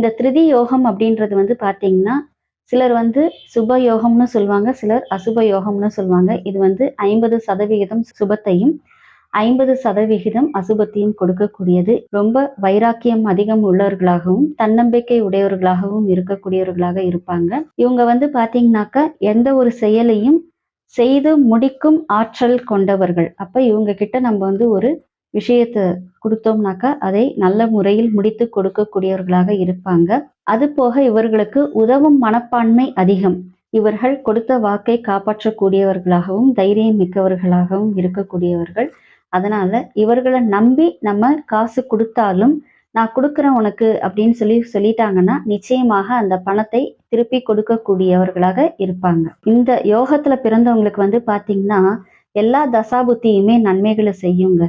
இந்த திருதி யோகம் அப்படின்றது வந்து பார்த்தீங்கன்னா சிலர் வந்து சுப யோகம்னு சொல்லுவாங்க சிலர் அசுப யோகம்னு சொல்லுவாங்க. இது வந்து ஐம்பது சதவிகிதம் சுபத்தையும் ஐம்பது சதவிகிதம் அசுபத்தையும் கொடுக்கக்கூடியது. ரொம்ப வைராக்கியம் அதிகம் உள்ளவர்களாகவும் தன்னம்பிக்கை உடையவர்களாகவும் இருக்கக்கூடியவர்களாக இருப்பாங்க. இவங்க வந்து பாத்தீங்கன்னாக்கா எந்த ஒரு செயலையும் செய்து முடிக்கும் ஆற்றல் கொண்டவர்கள். அப்ப இவங்க கிட்ட நம்ம வந்து ஒரு விஷயத்தை கொடுத்தோம்னாக்கா அதை நல்ல முறையில் முடித்து கொடுக்கக்கூடியவர்களாக இருப்பாங்க. அது போக இவர்களுக்கு உதவும் மனப்பான்மை அதிகம். இவர்கள் கொடுத்த வாக்கை காப்பாற்றக்கூடியவர்களாகவும் தைரியம் மிக்கவர்களாகவும் இருக்கக்கூடியவர்கள். அதனால இவர்களை நம்பி நம்ம காசு கொடுத்தாலும் நான் கொடுக்குறேன் உனக்கு அப்படின்னு சொல்லி சொல்லிட்டாங்கன்னா நிச்சயமாக அந்த பணத்தை திருப்பி கொடுக்கக்கூடியவர்களாக இருப்பாங்க. இந்த யோகத்துல பிறந்தவங்களுக்கு வந்து பாத்தீங்கன்னா எல்லா தசாபுத்தியுமே நன்மைகளை செய்யுங்க.